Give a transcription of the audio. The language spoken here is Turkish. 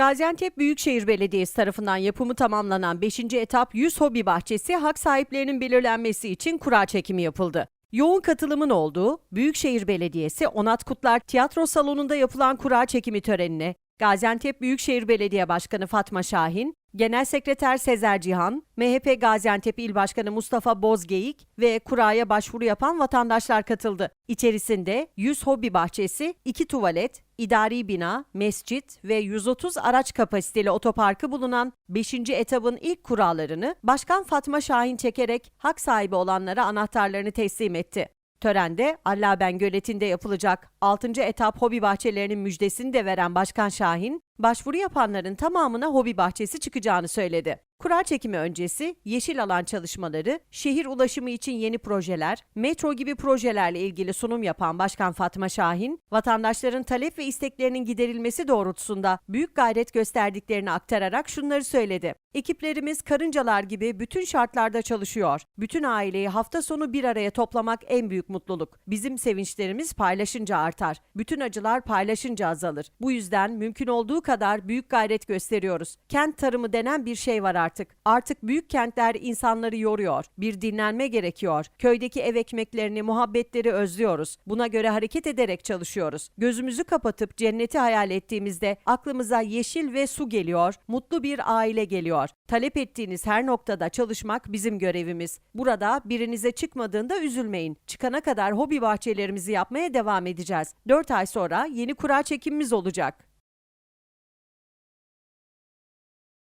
Gaziantep Büyükşehir Belediyesi tarafından yapımı tamamlanan 5. etap 100 hobi bahçesi hak sahiplerinin belirlenmesi için kura çekimi yapıldı. Yoğun katılımın olduğu Büyükşehir Belediyesi Onat Kutlar Tiyatro Salonu'nda yapılan kura çekimi törenine Gaziantep Büyükşehir Belediye Başkanı Fatma Şahin, Genel Sekreter Sezer Cihan, MHP Gaziantep İl Başkanı Mustafa Bozgeyik ve kuraya başvuru yapan vatandaşlar katıldı. İçerisinde 100 hobi bahçesi, 2 tuvalet, idari bina, mescit ve 130 araç kapasiteli otoparkı bulunan 5. etabın ilk kurallarını Başkan Fatma Şahin çekerek hak sahibi olanlara anahtarlarını teslim etti. Törende Allaben Göleti'nde yapılacak 6. etap hobi bahçelerinin müjdesini de veren Başkan Şahin, başvuru yapanların tamamına hobi bahçesi çıkacağını söyledi. Kura çekimi öncesi yeşil alan çalışmaları, şehir ulaşımı için yeni projeler, metro gibi projelerle ilgili sunum yapan Başkan Fatma Şahin, vatandaşların talep ve isteklerinin giderilmesi doğrultusunda büyük gayret gösterdiklerini aktararak şunları söyledi. Ekiplerimiz karıncalar gibi bütün şartlarda çalışıyor. Bütün aileyi hafta sonu bir araya toplamak en büyük mutluluk. Bizim sevinçlerimiz paylaşınca artar. Bütün acılar paylaşınca azalır. Bu yüzden mümkün olduğu kadar büyük gayret gösteriyoruz. Kent tarımı denen bir şey var artık. Artık büyük kentler insanları yoruyor. Bir dinlenme gerekiyor. Köydeki ev ekmeklerini, muhabbetleri özlüyoruz. Buna göre hareket ederek çalışıyoruz. Gözümüzü kapatıp cenneti hayal ettiğimizde aklımıza yeşil ve su geliyor, mutlu bir aile geliyor. Talep ettiğiniz her noktada çalışmak bizim görevimiz. Burada birinize çıkmadığında üzülmeyin. Çıkana kadar hobi bahçelerimizi yapmaya devam edeceğiz. 4 ay sonra yeni kura çekimimiz olacak.